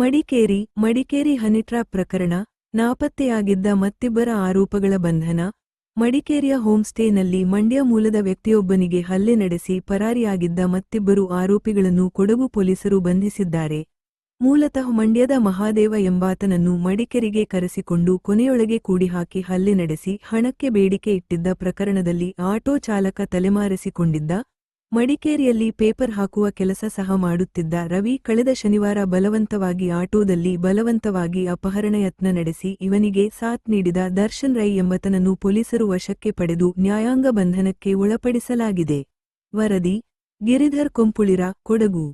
ಮಡಿಕೇರಿ ಮಡಿಕೇರಿ ಹನಿಟ್ರಾಪ್ ಪ್ರಕರಣ, ನಾಪತ್ತೆಯಾಗಿದ್ದ ಮತ್ತಿಬ್ಬರ ಆರೋಪಗಳ ಬಂಧನ, ಮಡಿಕೇರಿಯ ಹೋಮ್ಸ್ಟೇನಲ್ಲಿ ಮಂಡ್ಯ ಮೂಲದ ವ್ಯಕ್ತಿಯೊಬ್ಬನಿಗೆ ಹಲ್ಲೆ ನಡೆಸಿ ಪರಾರಿಯಾಗಿದ್ದ ಮತ್ತಿಬ್ಬರು ಆರೋಪಿಗಳನ್ನು ಕೊಡಗು ಪೊಲೀಸರು ಬಂಧಿಸಿದ್ದಾರೆ. ಮೂಲತಃ ಮಂಡ್ಯದ ಮಹಾದೇವ ಎಂಬಾತನನ್ನು ಮಡಿಕೇರಿಗೆ ಕರೆಸಿಕೊಂಡು ಕೊನೆಯೊಳಗೆ ಕೂಡಿಹಾಕಿ ಹಲ್ಲೆ ನಡೆಸಿ ಹಣಕ್ಕೆ ಬೇಡಿಕೆ ಇಟ್ಟಿದ್ದ ಪ್ರಕರಣದಲ್ಲಿ ಆಟೋ ಚಾಲಕ ತಲೆಮಾರಿಸಿಕೊಂಡಿದ್ದ ಮಡಿಕೇರಿಯಲ್ಲಿ ಪೇಪರ್ ಹಾಕುವ ಕೆಲಸ ಸಹ ಮಾಡುತ್ತಿದ್ದ ರವಿ ಕಳೆದ ಶನಿವಾರ ಬಲವಂತವಾಗಿ ಆಟೋದಲ್ಲಿ ಬಲವಂತವಾಗಿ ಅಪಹರಣ ಯತ್ನ ನಡೆಸಿ ಇವನಿಗೆ ಸಾಥ್ ನೀಡಿದ ದರ್ಶನ್ ರೈ ಎಂಬತನನ್ನು ಪೊಲೀಸರು ವಶಕ್ಕೆ ಪಡೆದು ನ್ಯಾಯಾಂಗ ಬಂಧನಕ್ಕೆ ಒಳಪಡಿಸಲಾಗಿದೆ. ವರದಿ, ಗಿರಿಧರ್ ಕೊಂಪುಳಿರ, ಕೊಡಗು.